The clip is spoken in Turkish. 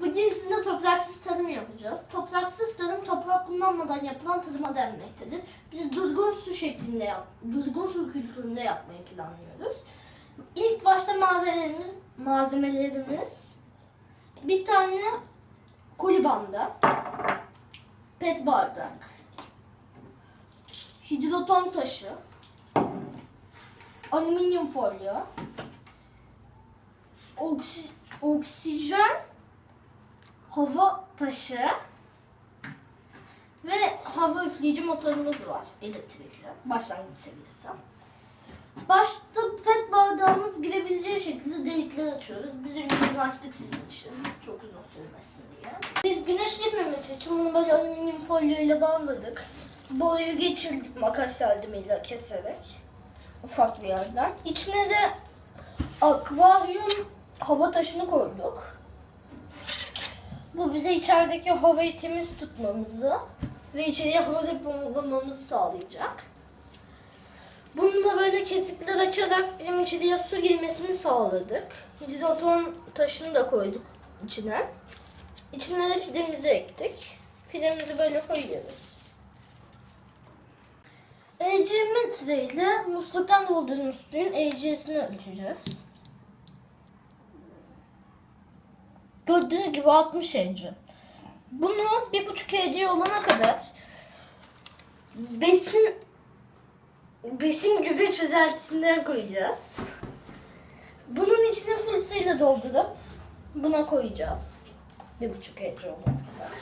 Bugün sizinle topraksız tadım yapacağız. Topraksız tadım toprak kullanmadan yapılan tadıma denmektedir. Biz durgun su şeklinde yap, durgun su kültüründe yapmayı planlıyoruz. İlk başta malzemelerimiz, malzemelerimiz bir tane koli pet bardak, hidroton taşı, alüminyum folyo, oksi, oksijen hava taşı ve hava üfleyici motorumuz var elektrikli başlangıç seviyesi. Başta pet bardağımız girebileceği şekilde delikler açıyoruz. Biz önceden açtık sizin için. Çok uzun sürmesin diye. Biz güneş girmemesi için bunu böyle alüminyum folyo ile bağladık. Boruyu geçirdik makas yardımıyla keserek. Ufak bir yerden. İçine de akvaryum hava taşını koyduk. Bu bize içerideki havayı temiz tutmamızı ve içeriye hava depolamamızı sağlayacak. Bunu da böyle kesikler açarak hem içeriye su girmesini sağladık. Hidroton taşını da koyduk içine. İçine de fidemizi ektik. Fidemizi böyle koyuyoruz. EC metre ile musluktan doldurduğumuz suyun EC'sini ölçeceğiz. Gördüğünüz gibi 60 EC. Bunu bir buçuk EC olana kadar besin besin gübre çözeltisinden koyacağız. Bunun içine full suyla doldurup buna koyacağız. Bir buçuk EC olana kadar.